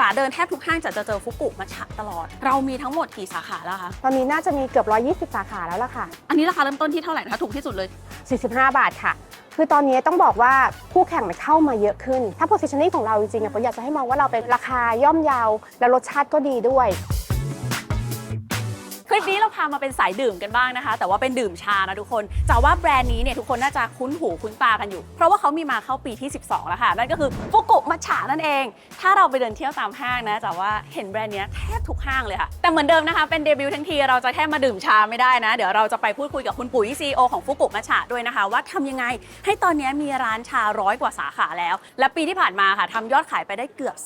จ๋าเดินแทบทุกห้างจ๋าจะเจอฟุกุมัชฉะตลอด เรามีทั้งหมดกี่สาขาแล้วคะ ตอนนี้น่าจะมีเกือบ 120 สาขาแล้วล่ะค่ะ อันนี้ราคาเริ่มต้นที่เท่าไหร่นะคะถูกที่สุดเลย 45 บาทค่ะ คือตอนนี้ต้องบอกว่าคู่แข่งมันเข้ามาเยอะขึ้น ถ้า positioning ของเราจริงๆอะผมอยากจะให้มองว่าเราเป็นราคาย่อมเยาวและรสชาติก็ดีด้วย คลิปนี้เราพามาเป็นสายดื่มกันบ้างนะคะ แต่ว่าเป็นดื่มชานะทุกคนจะว่าแบรนด์นี้เนี่ยทุกคนน่าจะคุ้นหูคุ้นตากันอยู่ เพราะว่าเขามีมาเข้าปีที่ 12 แล้วค่ะนั่นก็คือฟุกุมัชฉะนั่นเอง ถ้าเราไปเดินเที่ยวตามห้างนะจะว่าเห็นแบรนด์เนี้ยแทบทุกห้างเลยค่ะแต่เหมือนเดิมนะคะเป็นเดบิวต์ทั้งทีเราจะแค่มาดื่มชาไม่ได้นะเดี๋ยวเราจะไปพูดคุยกับคุณปุ๋ยซีโอของฟุกุมัชฉะด้วยนะคะ ว่าทำยังไงให้ตอนนี้มีร้านชาร้อยกว่าสาขาแล้ว และปีที่ผ่านมาค่ะทำยอดขายไปได้เกือบ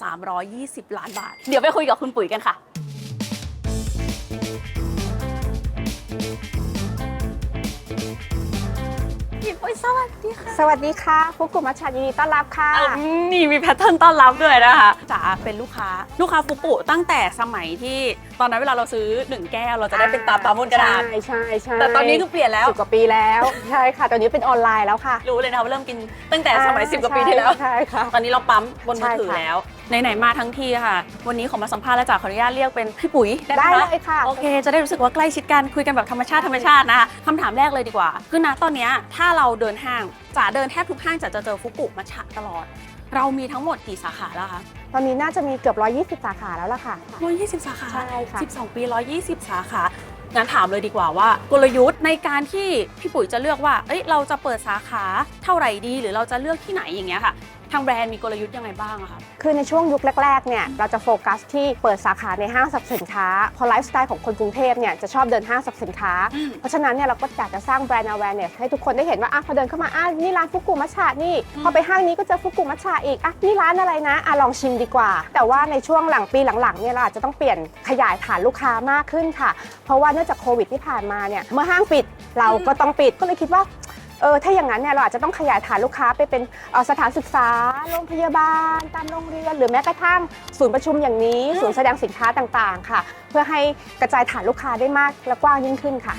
320 ล้านบาท เดี๋ยวไปคุยกับคุณปุ๋ยกันค่ะ พี่ปุ้ยสวัสดีค่ะสวัสดีค่ะฟุกุมัชชายินดีต้อนรับค่ะนี่มีแพทเทิร์นต้อนรับด้วยนะคะจ๋าเป็นลูกค้าลูกค้าฟุกุตั้งแต่สมัยที่ตอนนั้นเวลาเราซื้อหนึ่งแก้วเราจะได้เป็นตามตามบนกระดาษ ใช่ใช่ใช่แต่ตอนนี้คือเปลี่ยนแล้ว สิบกว่าปีแล้ว ใช่ค่ะ ตอนนี้เป็นออนไลน์แล้วค่ะรู้เลยนะคะว่าเริ่มกินตั้งแต่สมัย 10 กว่าปีที่แล้ว ใช่ค่ะ ตอนนี้เราปั๊มบนมือถือใช่ค่ะ แล้ว ไหนๆมาทั้งทีค่ะ วันนี้ขอมาสัมภาษณ์และจ๋าขออนุญาตเรียกเป็นพี่ปุ๋ยได้ไหมได้คะเลยค่ะ โอเค จะได้รู้สึกว่าใกล้ชิดกันคุยกันแบบธรรมชาติธรรมชาตินะคะคำถามแรกเลยดีกว่า คือนะตอนเนี้ยถ้าเราเดินห้างจ๋าเดินแทบทุกห้างจ๋าจะเจอฟุกุมัชฉะตลอด เรามีทั้งหมดกี่สาขาแล้วคะตอนนี้น่าจะมีเกือบ 120 สาขาแล้วล่ะค่ะ 120 สาขาใช่ค่ะ12 ปี 120 สาขางั้นถามเลยดีกว่าว่ากลยุทธ์ในการที่พี่ปุ๋ยจะเลือกว่า เอ้ยเราจะเปิดสาขาเท่าไหร่ดี หรือเราจะเลือกที่ไหนอย่างเงี้ยค่ะ ทางแบรนด์มีกลยุทธ์ยังไงบ้างอะคะ คือในช่วงยุคแรกๆ เนี่ย เราจะโฟกัสที่เปิดสาขาในห้างสรรพสินค้าเพราะไลฟ์สไตล์ของคนกรุงเทพเนี่ยจะชอบเดินห้างสรรพสินค้า อืม เพราะฉะนั้นเนี่ยเราก็อยากจะสร้างแบรนด์ awareness ให้ทุกคนได้เห็นว่าอะพอเดินเข้ามาอะนี่ร้านฟุกุมัชชานี่อืมพอไปห้างนี้ก็เจอฟุกุมัชชาอีกอะนี่ร้านอะไรนะอะลองชิมดีกว่า แต่ว่าในช่วงหลังปีหลังๆ เนี่ยเราอาจจะต้องเปลี่ยนขยายฐานลูกค้ามากขึ้นค่ะ เพราะว่าเนื่องจากโควิดที่ผ่านมาเนี่ยเมื่อห้างปิดเราก็ต้องปิดก็เลยคิดว่า เออถ้าอย่างนั้นเนี่ยเราอาจจะต้องขยายฐานลูกค้าไปเป็นเอ่อสถานศึกษาโรงพยาบาล ตามโรงเรียน หรือแม้กระทั่งศูนย์ประชุมอย่างนี้ ศูนย์แสดงสินค้าต่างๆ ค่ะ เพื่อให้กระจายฐานลูกค้าได้มากและกว้างยิ่งขึ้นค่ะ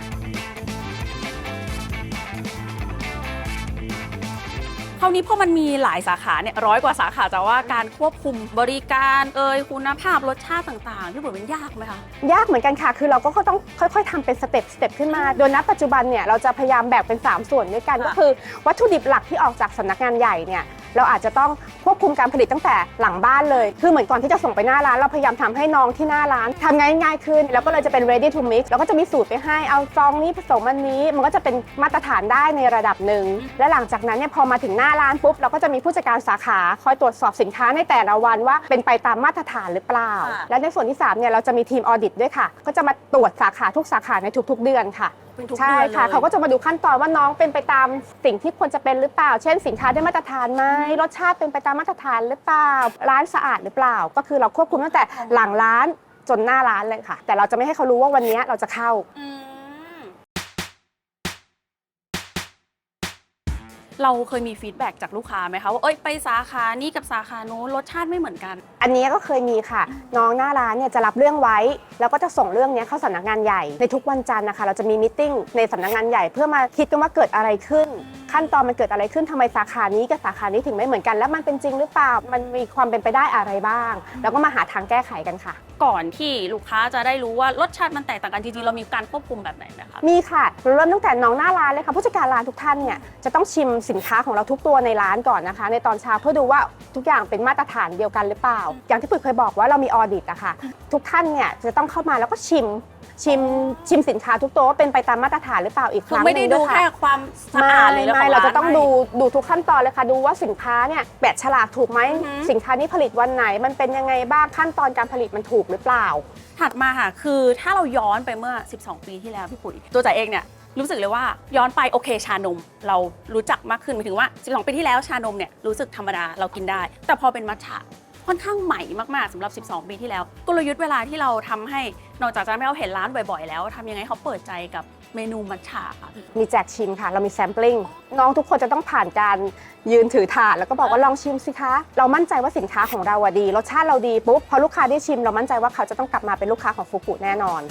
ราวนี้พอมันมีหลายสาขาเนี่ยร้อยกว่าสาขาจะว่าการควบคุมบริการเอ่ยคุณภาพรสชาติต่างๆพี่ปุ๋ยมันยากไหมคะ ยากเหมือนกันค่ะ คือเราก็ต้องค่อยๆทำเป็นสเต็ปสเต็ปขึ้นมา โดยณปัจจุบันเนี่ยเราจะพยายามแบ่งเป็น 3 ส่วนด้วยกันก็คือ วัตถุดิบหลักที่ออกจากสำนักงานใหญ่เนี่ย เราอาจจะต้องควบคุมการผลิตตั้งแต่หลังบ้านเลย คือเหมือนก่อนที่จะส่งไปหน้าร้านเราพยายามทำให้น้องที่หน้าร้านทำง่ายๆขึ้น แล้วก็เลยจะเป็น ready to mix เราก็จะมีสูตรไปให้เอาซองนี้ผสมอันนี้ มันก็จะเป็นมาตรฐานได้ในระดับหนึ่งและหลังจากนั้นเนี่ยพอมาถึงหน้าร้านปุ๊บเราก็จะมีผู้จัดการสาขาคอยตรวจสอบสินค้าในแต่ละวันว่าเป็นไปตามมาตรฐานหรือเปล่า และในส่วนที่3เนี่ยเราจะมีทีมออดิตด้วยค่ะ ก็จะมาตรวจสาขาทุกสาขาในทุกๆเดือนค่ะ เป็นทุกใช่เดือนเลยค่ะเขาก็จะมาดูขั้นตอนว่าน้องเป็นไปตามสิ่งที่ควรจะเป็นหรือเปล่า เช่นสินค้าได้มาตรฐานไหมรสชาติเป็นไปตามมาตรฐานหรือเปล่า ร้านสะอาดหรือเปล่า ก็คือเราควบคุมตั้งแต่หลังร้านจนหน้าร้านเลยค่ะ แต่เราจะไม่ให้เขารู้ว่าวันนี้เราจะเข้า อืม เราเคยมีฟีดแบ็กจากลูกค้าไหมคะว่าเอ้ยไปสาขานี้กับสาขานู้นรสชาติไม่เหมือนกัน อันนี้ก็เคยมีค่ะ น้องหน้าร้านเนี่ยจะรับเรื่องไว้ แล้วก็จะส่งเรื่องเนี้ยเข้าสำนักงานใหญ่ในทุกวันจันทร์นะคะ เราจะมีมิ팅ในสำนักงานใหญ่เพื่อมาคิดกันว่าเกิดอะไรขึ้นขั้นตอนมันเกิดอะไรขึ้นทำไมสาขานี้กับสาขานี้ถึงไม่เหมือนกัน แล้วมันเป็นจริงหรือเปล่ามันมีความเป็นไปได้อะไรบ้าง แล้วก็มาหาทางแก้ไขกันค่ะ ก่อนที่ลูกค้าจะได้รู้ว่ารสชาติมันแตกต่างกันจริงๆเรามีการควบคุมแบบไหนไหมคะมีค่ะเริ่มตั้งแต่น้องหน้าร้านเลยค่ะผู้จัดการร้านทุกท่านเนี่ยจะต้องชิมสินค้าของเราทุกตัวในร้านก่อนนะคะ ในตอนเช้าเพื่อดูว่าทุกอย่างเป็นมาตรฐานเดียวกันหรือเปล่า อย่างที่ปุ๋ยเคยบอกว่าเรามีออดิตอะค่ะทุกท่านเนี่ยจะต้องเข้ามาแล้วก็ชิม ชิมชิมสินค้าทุกตัวว่าเป็นไปตามมาตรฐานหรือเปล่าอีกคคือรั้งไม่ได้หนึ่ดูงวยแค่ค่ะความสะไม่อาดเลยไม่เราจะต้องดูไม่ดูทุกขั้นตอนเลยค่ะ ดูว่าสินค้าเนี่ยแปะฉลากถูกไหมอือหือ สินค้านี้ผลิตวันไหน มันเป็นยังไงบ้างขั้นตอนการผลิตมันถูกหรือเปล่า ถัดมาค่ะ คือถ้าเราย้อนไปเมื่อ 12 ปีที่แล้วพี่ปุ๋ยตัวจ๋าเองเนี่ยรู้สึกเลยว่าย้อนไปโอเคชานม เรารู้จักมากขึ้นหมายถึงว่า 12 ปีที่แล้วชานมเนี่ยรู้สึกธรรมดาเรากินได้ แต่พอเป็นมัทฉะ ค่อนข้างใหม่มากๆสำหรับ 12 ปีที่แล้ว กลยุทธ์เวลาที่เราทำให้นอกจากจะไม่เอาเห็นร้านบ่อยๆ แล้วทำยังไงเขาเปิดใจกับเมนูมัทฉะค่ะมีแจกชิมค่ะ เรามีแซมปลิ้งน้องทุกคนจะต้องผ่านการยืนถือถาดแล้วก็บอกว่าลองชิมสิคะ เรามั่นใจว่าสินค้าของเราดี รสชาติเราดีปุ๊บพอลูกค้าได้ชิม เรามั่นใจว่าเขาจะต้องกลับมาเป็นลูกค้าของฟูกุแน่นอน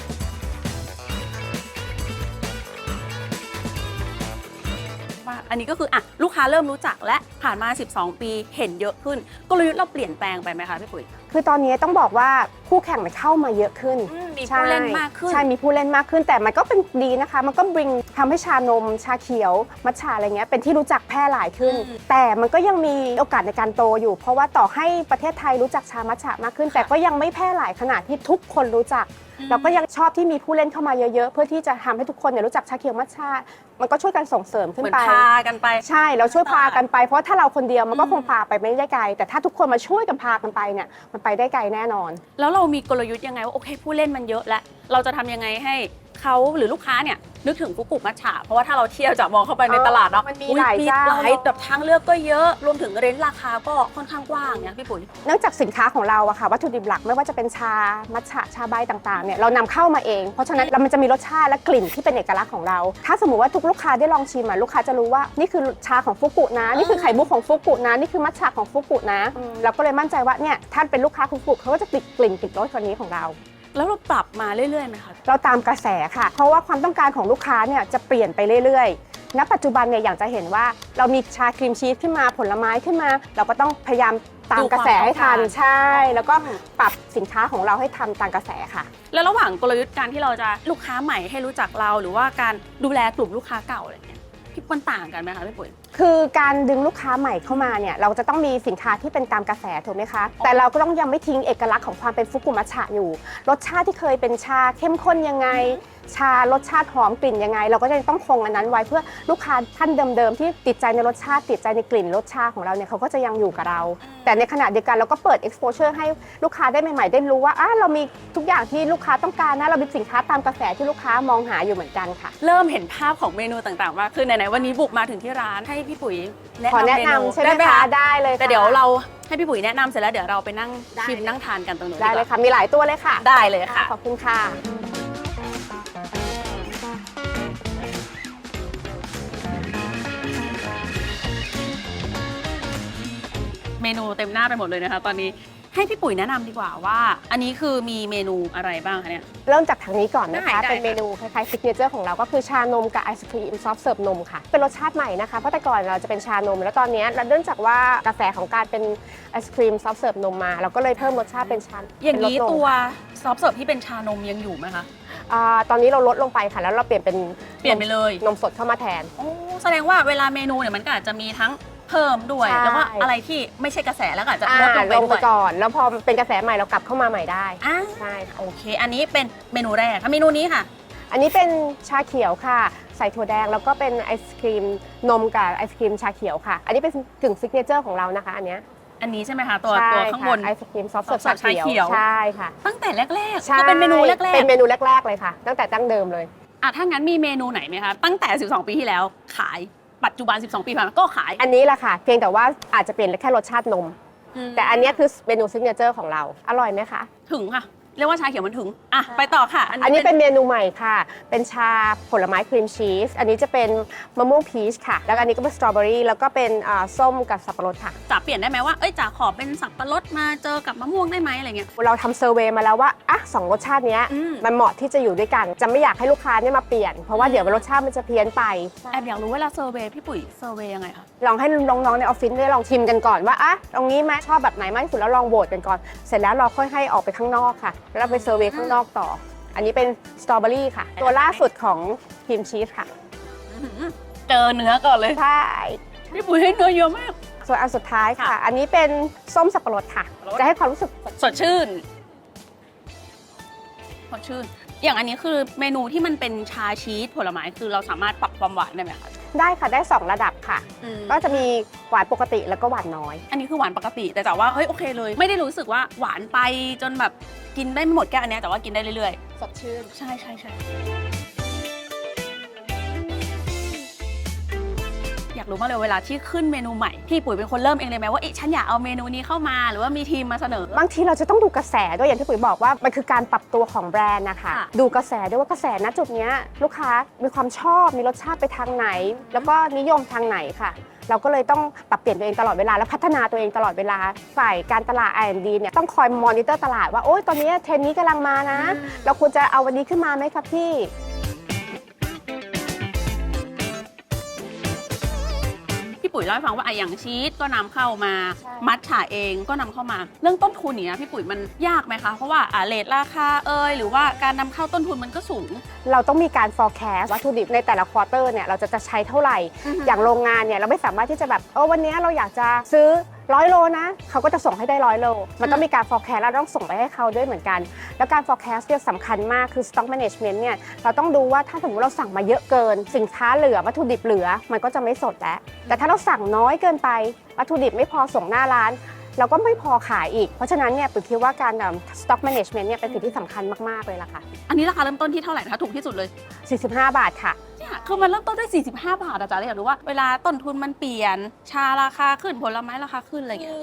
อันอันนี้ก็คืออะลูกค้าเริ่มรู้จักและผ่านมา 12 ปีเห็นเยอะขึ้นกลยุทธ์เราเปลี่ยนแปลงไปไหมคะพี่ปุ๋ย คือตอนนี้ต้องบอกว่าคู่แข่งมันเข้ามาเยอะขึ้นมีผู้เล่นมากขึ้น ใช่ มีผู้เล่นมากขึ้น แต่มันก็เป็นดีนะคะ มันก็บริงทำให้ชานม ชาเขียว มัทฉะอะไรเงี้ย เป็นที่รู้จักแพร่หลายขึ้น อืม แต่มันก็ยังมีโอกาสในการโตอยู่ เพราะว่าต่อให้ประเทศไทยรู้จักชามัทฉะมากขึ้น แต่ก็ยังไม่แพร่หลายขนาดที่ทุกคนรู้จักเราก็ยังชอบที่มีผู้เล่นเข้ามาเยอะๆ เพื่อที่จะทำให้ทุกคนเนี่ยรู้จักชาเขียวมัทฉะมันก็ช่วยกันส่งเสริมขึ้เหนมือนไป พากันไป ใช่เราช่วยพากันไปเพราะถ้าเราคนเดียวมันก็อืมคงพาไปไม่ได้ไกล แต่ถ้าทุกคนมาช่วยกันพากันไปเนี่ยมันไปได้ไกลแน่นอน แล้วเรามีกลยุทธ์ยังไงว่าโอเคผู้เล่นมันเยอะแล้วเราจะทำยังไงให้ เขาหรือลูกค้าเนี่ยนึกถึงฟุกุมัชฉะเพราะว่าถ้าเราเที่ยวจะมองเข้าไปในตลาดเนาะมันมีอุ๊หลายเจ้า หลายแบบทางเลือกก็เยอะรวมถึงเรนจ์ราคาก็ค่อนข้างกว้างเนี่ยพี่ปุ๋ยเนื่องจากสินค้าของเราอะค่ะวัตถุดิบหลักไม่ว่าจะเป็นชามัทฉะชาใบต่างๆเนี่ยเรานำเข้ามาเอง เพราะฉะนั้นเรามันจะมีรสชาติและกลิ่นที่เป็นเอกลักษณ์ของเรา ถ้าสมมติว่าทุกลูกค้าได้ลองชิมอะลูกค้าจะรู้ว่านี่คือชาของฟุกุนะนี่คือไข่มุกของฟุกุนะนี่คือมัทฉะของฟุกุนะอืมเราก็เลยมั่นใจว่าเนี่ยท่านเป็นลูกค้าฟุกุเขาก็จะติดกลิ่นติดรสคนนี้ของเรา แล้วเราปรับมาเรื่อยๆไหมคะ เราตามกระแสค่ะ เพราะว่าความต้องการของลูกค้าเนี่ยจะเปลี่ยนไปเรื่อยๆ ณ ปัจจุบันเนี่ยอย่างจะเห็นว่าเรามีชาครีมชีสขึ้นมาผลไม้ขึ้นมา เราก็ต้องพยายามตามกระแสให้ทันดูความต้องการใช่ แล้วก็ปรับสินค้าของเราให้ทันตามกระแสค่ะ แล้วระหว่างกลยุทธ์การที่เราจะลูกค้าใหม่ให้รู้จักเรา หรือว่าการดูแลกลุ่มลูกค้าเก่าอะไรเนี่ยพี่มันต่างกันไหมคะพี่ปุ๋ย คือการดึงลูกค้าใหม่เข้ามาเนี่ยเราจะต้องมีสินค้าที่เป็นตามกระแสถูกไหมคะ แต่เราก็ต้องยังไม่ทิ้งเอกลักษณ์ของความเป็นฟุกุมัชฉะอยู่ รสชาติที่เคยเป็นชาเข้มข้นยังไง ชารสชาติหอมกลิ่นยังไง เราก็จะต้องคงอันนั้นไว้เพื่อลูกค้าท่านเดิมๆที่ติดใจในรสชาติติดใจในกลิ่นรสชาติของเราเนี่ยเขาก็จะยังอยู่กับเรา แต่ในขณะเดียวกันเราก็เปิด exposure ให้ลูกค้าได้ใหม่ๆได้รู้ว่าอะเรามีทุกอย่างที่ลูกค้าต้องการนะเรามีสินค้าตามกระแสที่ลูกค้ามองหาอยู่เหมือนกันค่ะ เริ่มเห็นภาพของเมนูต่างๆมากขึ้นไหนๆวันนี้บุกมาถึงที่ร้านให้พี่ปุ๋ยแนะขอนำแนะเมนูนำใช่ไหมด้คะคะได้เลยแต่ค่ะเดี๋ยวเราให้พี่ปุ๋ยแนะนำเสร็จแล้วเดี๋ยวเราไปนั่งได้ ชิมนั่งทานกันตรงนู้นได้กเลว่ายค่ะมีหลายตัวเลยค่ะได้เลยค่ะ ขอบคุณค่ะ เมนูเต็มหน้าไปหมดเลยนะคะ ตอนนี้ ให้พี่ปุ๋ยแนะนำดีกว่าว่า อันนี้คือมีเมนูอะไรบ้างคะเนี่ย เริ่มจากทางนี้ก่อนนะคะ ได้ได้ เป็นเมนูคล้ายๆซิกเนเจอร์ของเราก็คือชานมกับไอศครีมซอฟต์เสิร์ฟนมค่ะ เป็นรสชาติใหม่นะคะ เพราะแต่ก่อนเราจะเป็นชานม แล้วตอนนี้เราเนื่องจากว่ากระแสของการเป็นไอศครีมซอฟต์เสิร์ฟนมมา เราก็เลยเพิ่มรสชาติเป็นชาอย่างนี้เป็รสมตัวซอฟต์เสิร์ฟที่เป็นชานมยังอยู่ไหมคะ อ่าตอนนี้เราลดลงไปค่ะ แล้วเราเปลี่ยนเป็นเปลี่ยนไปเลย นมสดเข้ามาแทน โอ้แสดงว่าเวลาเมนูเนี่ยมันก็อาจจะมีทั้งเพิ่มด้วย ใช่ แล้วก็อะไรที่ไม่ใช่กระแสแล้วก็อาจจะอ่าลดลงไปลงด้ไปวยก่อน แล้วพอเป็นกระแสใหม่เรากลับเข้ามาใหม่ได้อ่าใช่ค่ะโอเค อันนี้เป็นเมนูแรกถ้าเมนูนี้ค่ะ อันนี้เป็นชาเขียวค่ะ ใส่ถั่วแดงแล้วก็เป็นไอศครีมนมกับไอศครีมชาเขียวค่ะ อันนี้เป็นกึ่งซิกเนเจอร์ของเรานะคะอันเนี้ยอันนี้ใช่ไหมคะตัวใช่ตัวข้างบน ค่ะไอศครีมซอฟต์เสิร์ฟซอฟต์เสิร์ฟชาเขียว ใช่ค่ะตั้งแต่แรกๆใช่ก็เป็นเมนูแรกเป็นเมนูแรกๆเลยค่ะ ตั้งแต่ตั้งเดิมเลย ๆอะถ้างั้นมีเมนูไหนไหมคะตั้งแต่ 12 ปีที่แล้วขาย ปัจจุบัน 12 ปีผ่านมาก็ขายอันนี้แหละค่ะ เพียงแต่ว่าอาจจะเปลี่ยนแค่รสชาตินมแต่อันเนี้ยคือเมนูซิกเนเจอร์ของเรา อร่อยไหมคะ ถึงค่ะ เรียกว่าชาเขียวมันถึง อะ ไปต่อค่ะ อันนี้เป็นเมนูใหม่ค่ะ เป็นชาผลไม้ครีมชีส อันนี้จะเป็นมะม่วงพีชค่ะ แล้วอันนี้ก็เป็นสตรอเบอรี่ แล้วก็เป็นอ่าส้มกับสับปะรดค่ะจ๋าเปลี่ยนได้ไหมว่า เอ้ยจ๋าขอเป็นสับปะรดมาเจอกับมะม่วงได้ไหมอะไรเงี้ย เราทำเซอร์เวยมาแล้วว่า อะสองรสชาติเนี้ยอืมมันเหมาะที่จะอยู่ด้วยกัน จะไม่อยากให้ลูกค้าเนี่ยมาเปลี่ยน เพราะว่าเดี๋ยวรสชาติมันจะเพี้ยนไป แอบอยากรู้เวลาเซอร์เวย์พี่ปุ๋ยเซอร์เวย์ยังไงคะลองให้น้องๆในออฟฟิศได้ลองชิมกันก่อนว่า อะ ตรงนี้ไหมชอบแบบไหนมากที่สุดแล้วลองโหวตกันก่อน เสร็จแล้วเราค่อยให้ออกไปข้างนอกค่ะ แล้วเราไปเซอร์เวยข้างนอกต่อ อันนี้เป็นสตรอเบอรี่ค่ะ ตัวล่าสุดของครีมชีสค่ะ เจอเนื้อก่อนเลยใช่ พี่ปุ๋ยให้เนื้อเยอะมาก ส่วนอันสุดท้ายค่ะค่ะอันนี้เป็นส้มสับปะรดค่ะสับปะรดจะให้ความรู้สึกสดชื่นสดชื่น อย่างอันนี้คือเมนูที่มันเป็นชาชีสผลไม้คือเราสามารถปรับความหวานได้ไหมคะ ได้ค่ะได้ 2 ระดับค่ะก็จะมีหวานปกติแล้วก็หวานน้อย อันนี้คือหวานปกติ แต่จ๋าว่าเฮ้ยโอเคเลย ไม่ได้รู้สึกว่าหวานไปจนแบบกินได้ไม่หมดแก้วอันเนี้ยแต่ว่ากินได้เรื่อยสดชื่น ๆ ใช่ใช่ใช่ากรู้มากเลยเวลาที่ขึ้นเมนูใหม่พี่ปุ๋ยเป็นคนเริ่มเองเลยไหมว่าเอ๊ะฉันอยากเอาเมนูนี้เข้ามาหรือว่ามีทีมมาเสนอ บางทีเราจะต้องดูกระแสด้วยอย่างที่ปุ๋ยบอกว่ามันคือการปรับตัวของแบรนด์นะคะ ค่ะ ดูกระแสด้วยว่ากระแสณจุดเนี้ยลูกค้ามีความชอบมีรสชาติไปทางไหน แล้วก็นิยมทางไหนค่ะ เราก็เลยต้องปรับเปลี่ยนตัวเองตลอดเวลาและพัฒนาตัวเองตลอดเวลาฝ่ายการตลาด R&D เนี่ยต้องคอยมอนิเตอร์ตลาดว่าโอ๊ยตอนนี้เทรนด์นี้กำลังมานะ เราควรจะเอาวันนี้ขึ้นมาไหมครับพี่ ปุ๋ยเล่าให้ฟังว่าอะอย่างชีสก็นำเข้ามา ใช่ มัทฉะเองก็นำเข้ามา เรื่องต้นทุนเนี้ยพี่ปุ๋ยมันยากไหมคะ เพราะว่าอ่าเลทราคาเอยหรือว่าการนำเข้าต้นทุนมันก็สูง เราต้องมีการ forecast วัตถุดิบในแต่ละควอเตอร์เนี่ยเราจะจะใช้เท่าไหร่ อย่างโรงงานเนี่ยเราไม่สามารถที่จะแบบเออวันนี้เราอยากจะซื้อ ร้อยโลนะเขาก็จะส่งให้ได้ร้อยโล มันต้องมีการ forecast แล้วต้องส่งไปให้เขาด้วยเหมือนกัน แล้วการ forecast เนี่ยสำคัญมากคือ stock management เนี่ยเราต้องดูว่าถ้าสมมติเราสั่งมาเยอะเกิน สินค้าเหลือวัตถุดิบเหลือมันก็จะไม่สดแล้วแต่ถ้าเราสั่งน้อยเกินไปวัตถุดิบไม่พอส่งหน้าร้าน เราก็ไม่พอขายอีก เพราะฉะนั้นเนี่ยปุ๋ยคิดว่าการเอิ่ม stock management เนี่ยเป็นสิ่งที่สำคัญมาก ๆ เลยล่ะค่ะ อันนี้ราคาเริ่มต้นที่เท่าไหร่นะคะถูกที่สุดเลย 45 บาทค่ะ เนี่ยคือมันเริ่มต้นด้วย45 บาทอาจารย์เลยอยากรู้ว่าเวลาต้นทุนมันเปลี่ยน ชาราคาขึ้นผลไม้ราคาขึ้นอะไรอย่างเงี้ย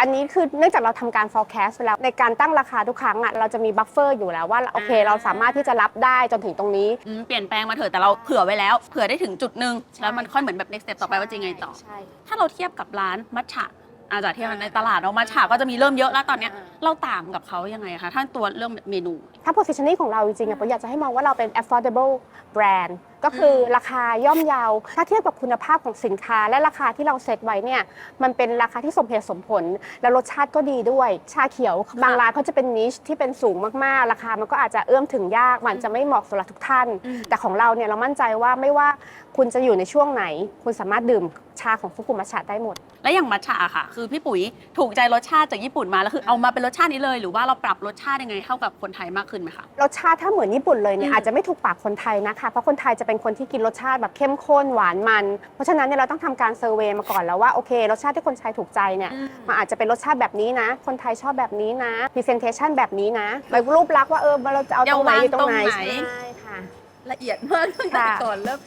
อันนี้คือเนื่องจากเราทำการ forecast ไปแล้วในการตั้งราคาทุกครั้งอะเราจะมี buffer อยู่แล้วว่าโอเคอ่าเราสามารถที่จะรับได้จนถึงตรงนี้ อืมเปลี่ยนแปลงมาเถอะแต่เราเผื่อไว้แล้ว เผื่อได้ถึงจุดหนึ่งแล้วมันค่อยเหมือนแบบ next step ต่อไปว่าจะยังไงต่อ ใช่ ถ้าเราเทียบกับร้านมัทฉะ อาจจะเทียบกันในตลาดเนาะมัทฉะก็จะมีเริ่มเยอะแล้วตอนเนี้ยอ่าเราต่างกับเขายังไงคะถ้าตัวเรื่องเมนู ถ้า positioning ของเราจริงๆอะผมอยากจะให้มองว่าเราเป็น affordable brand ก็คือราคาย่อมเยาถ้าเทียบกับคุณภาพของสินค้า และราคาที่เราเซตไว้เนี่ยมันเป็นราคาที่สมเหตุสมผล และรสชาติก็ดีด้วย ชาเขียวบางร้านเขาจะเป็นนิชที่เป็นสูงมากๆ ราคามันก็อาจจะเอื้อมถึงยากมันจะไม่เหมาะสำหรับทุกท่านอืมแต่ของเราเนี่ยเรามั่นใจว่าไม่ว่าคุณจะอยู่ในช่วงไหน คุณสามารถดื่มชาของฟุกุมัชชะได้หมด แล้วอย่างมัทฉะอะค่ะ คือพี่ปุ๋ยถูกใจรสชาติจากญี่ปุ่นมาแล้วคือเอามาเป็นรสชาตินี้เลย หรือว่าเราปรับรสชาติยังไงเข้ากับคนไทยมากขึ้นไหมคะรสชาติถ้าเหมือนญี่ปุ่นเลยเนี่อืยมอาจจะไม่ถูกปากคนไทยนะคะเพราะคนไทยจะเป็นคนที่กินรสชาติแบบเข้มข้นหวานมัน เพราะฉะนั้นเนี่ยเราต้องทำการเซอร์เวย์มาก่อนแล้วว่าโอเค รสชาติที่คนไทยถูกใจเนี่ยมันอาจจะเป็นรสชาติแบบนี้นะ คนไทยชอบแบบนี้นะพรีเซนเทชันแบบนี้นะแบบรูปลักษณ์ว่าเออเราจะเอาตรงไหนอยู่ตรงไหนจะวางตรงไหนใช่ค่ะละเอียดมากตั้งแต่ค่ะก่อนเริ่ม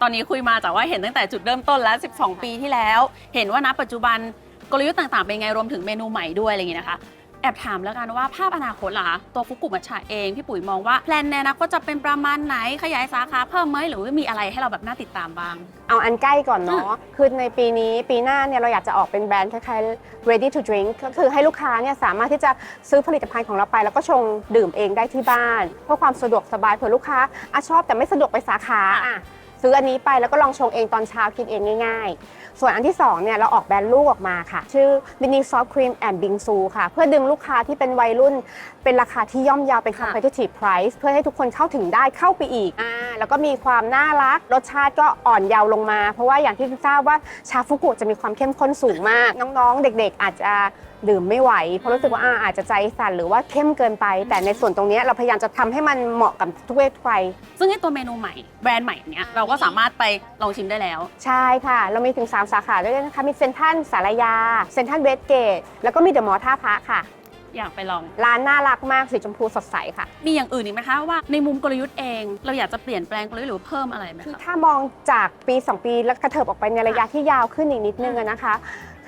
ตอนนี้คุยมาจากว่าเห็นตั้งแต่จุดเริ่มต้นแล้ว 12 ปีที่แล้ว เห็นว่าณปัจจุบันกลยุทธ์ต่างๆเป็นไงรวมถึงเมนูใหม่ด้วยอะไรอย่างงี้นะคะแอบถามแล้วกันว่าภาพอนาคตล่ะคะตัวฟุกุมัชชาเองพี่ปุ๋ยมองว่าแพลนในอนาคตจะเป็นประมาณไหนขยายสาขาเพิ่มไหมหรือว่ามีอะไรให้เราแบบน่าติดตามบ้าง เอาอันใกล้ก่อนเนาะ คือในปีนี้ปีหน้าเนี่ยเราอยากจะออกเป็นแบรนด์คล้ายๆ ready to drink ก็คือให้ลูกค้าเนี่ยสามารถที่จะซื้อผลิตภัณฑ์ของเราไป แล้วก็ชงดื่มเองได้ที่บ้าน เพื่อความสะดวกสบายเผื่อลูกค้าอะชอบแต่ไม่สะดวกไปสาขาอะ ซื้ออันนี้ไปแล้วก็ลองชงเองตอนเช้ากินเองง่ายๆ ส่วนอันที่2เนี่ยเราออกแบรนด์ลูกออกมาค่ะ ชื่อ mini soft cream and bingsu ค่ะ เพื่อดึงลูกค้าที่เป็นวัยรุ่น เป็นราคาที่ย่อมเยาวเป็นค่ะ competitive price เพื่อให้ทุกคนเข้าถึงได้เข้าไปอีกอ่าแล้วก็มีความน่ารัก รสชาติก็อ่อนเยาว์ลงมา เพราะว่าอย่างที่ทราบว่าชาฟุกุจะมีความเข้มข้นสูงมาก น้องๆ เด็กๆ อาจจะ ดื่มไม่ไหวเพราะรู้สึกว่าอ่าอาจจะใจสั่นหรือว่าเข้มเกินไป แต่ในส่วนตรงเนี้ยเราพยายามจะทำให้มันเหมาะกับทุกเพศทุกวัย ซึ่งไอตัวเมนูใหม่แบรนด์ใหม่เนี้ยเราก็สามารถไปลองชิมได้แล้ว ใช่ค่ะ เรามีถึง 3 สาขาด้วยกันนะคะ มีเซนทรันสารยา เซนทรันเวสเกต แล้วก็มีเดอะมอลล์ท่าพระค่ะ อยากไปลอง ร้านน่ารักมาก สีชมพูสดใสค่ะ มีอย่างอื่นอีกไหมคะว่าในมุมกลยุทธ์เอง เราอยากจะเปลี่ยนแปลงกลยุทธ์หรือเพิ่มอะไรไหมคือคะถ้ามองจากปี 2 ปีแล้วกระเถิบออกไปในระยะที่ยาวขึ้นอีกนิดนึงอะนะคะ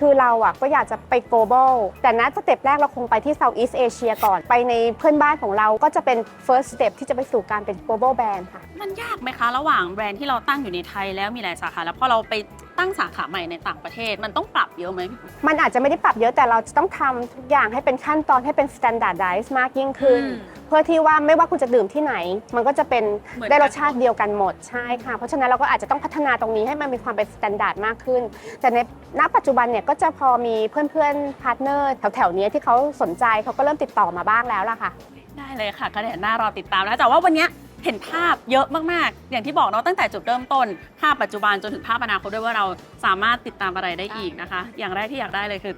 คือเราอะก็อยากจะไป global แต่นะสเต็ปแรกเราคงไปที่ Southeast Asia ก่อน ไปในเพื่อนบ้านของเราก็จะเป็น first step ที่จะไปสู่การเป็น global brand ค่ะ มันยากไหมคะ ระหว่างแบรนด์ที่เราตั้งอยู่ในไทยแล้วมีหลายสาขาแล้วพอเราไปตั้งสาขาใหม่ในต่างประเทศมันต้องปรับเยอะไหมพี่ปุ๋ยมันอาจจะไม่ได้ปรับเยอะแต่เราจะต้องทำทุกอย่างให้เป็นขั้นตอนให้เป็น standardize มากยิ่งขึ้น อืม เพื่อที่ว่าไม่ว่าคุณจะดื่มที่ไหน มันก็จะเป็นเหมือนกัน ได้รสชาติเดียวกันหมดใช่ค่ะ เพราะฉะนั้นเราก็อาจจะต้องพัฒนาตรงนี้ให้มันมีความเป็น standard มากขึ้น แต่ในณปัจจุบันเนี่ยก็จะพอมีเพื่อนๆพาร์ทเนอร์แถวๆเนี้ยที่เขาสนใจเขาก็เริ่มติดต่อมาบ้างแล้วล่ะค่ะ ได้เลยค่ะก็เดี๋ยวหน้ารอติดตามนะแต่ว่าวันเนี้ย เห็นภาพเยอะมากๆ อย่างที่บอกเนาะตั้งแต่จุดเริ่มต้น ภาพปัจจุบันจนถึงภาพอนาคตด้วยว่าเราสามารถติดตามอะไรได้อีกนะคะ อย่างแรกที่อยากได้เลยคือ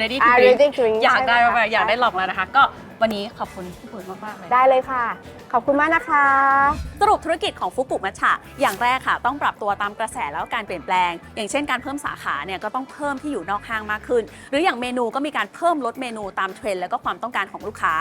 ready to Ah, drink ready to drink อยากได้ใช่ไหมคะมากๆอยากได้ลองแล้วนะคะ ก็วันนี้ขอบคุณพี่ปุ๋ยมากๆเลย ได้เลยค่ะ ขอบคุณมากนะคะ สรุปธุรกิจของฟุกุมัชชะอย่างแรกค่ะ ต้องปรับตัวตามกระแสแล้วการเปลี่ยนแปลง อย่างเช่นการเพิ่มสาขาเนี่ยก็ต้องเพิ่มที่อยู่นอกห้างมากขึ้น หรืออย่างเมนูก็มีการเพิ่มลดเมนูตามเทรนด์แล้วก็ความต้องการของลูกค้า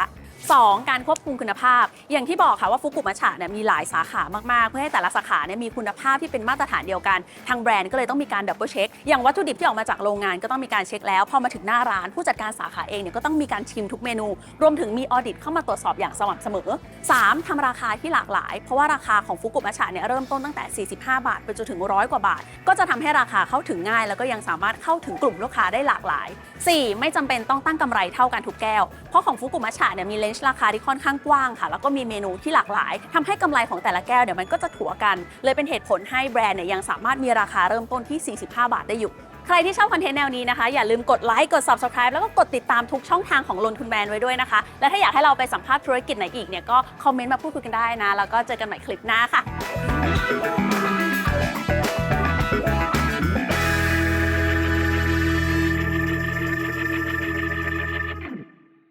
2. การควบคุมคุณภาพ อย่างที่บอกค่ะว่าฟุกุมัชะเนี่ยมีหลายสาขามากๆ เพื่อให้แต่ละสาขาเนี่ยมีคุณภาพที่เป็นมาตรฐานเดียวกัน ทางแบรนด์ก็เลยต้องมีการดับเบิลเช็ค อย่างวัตถุดิบที่ออกมาจากโรงงานก็ต้องมีการเช็คแล้ว พอมาถึงหน้าร้านผู้จัดการสาขาเองเนี่ยก็ต้องมีการชิมทุกเมนู รวมถึงมีออดิตเข้ามาตรวจสอบอย่างสม่ำเสมอ 3. ทำราคาที่หลากหลาย เพราะว่าราคาของฟุกุมัชะเนี่ยเริ่มต้นตั้งแต่ 45 บาทไปจนถึงร้อยกว่าบาท ก็จะทำให้ราคาเข้าถึงง่าย แล้วก็ยังสามารถเข้าถึงกลุ่มลูกค้าได้หลากหลาย 4. ไม่จำเป็นต้องตั้งกำไรเท่ากันทุกแก้ว เพราะของฟุกุมัชะเนี่ยมีเลนจ์ราคาที่ค่อนข้างกว้างค่ะ แล้วก็มีเมนูที่หลากหลายทำให้กำไรของแต่ละแก้วเนี่ยมันก็จะถัวกัน เลยเป็นเหตุผลให้แบรนด์เนี่ยยังสามารถมีราคาเริ่มต้นที่ 45 บาทได้อยู่ใครที่ชอบคอนเทนต์แนวนี้นะคะ อย่าลืมกดไลค์กด subscribe แล้วก็กดติดตามทุกช่องทางของลนทุนแมนไว้ด้วยนะคะ และถ้าอยากให้เราไปสัมภาษณ์ธุรกิจไหนอีกเนี่ยก็คอมเมนต์มาพูดคุยกันได้นะ แล้วก็เจอกันใหม่คลิปหน้าค่ะ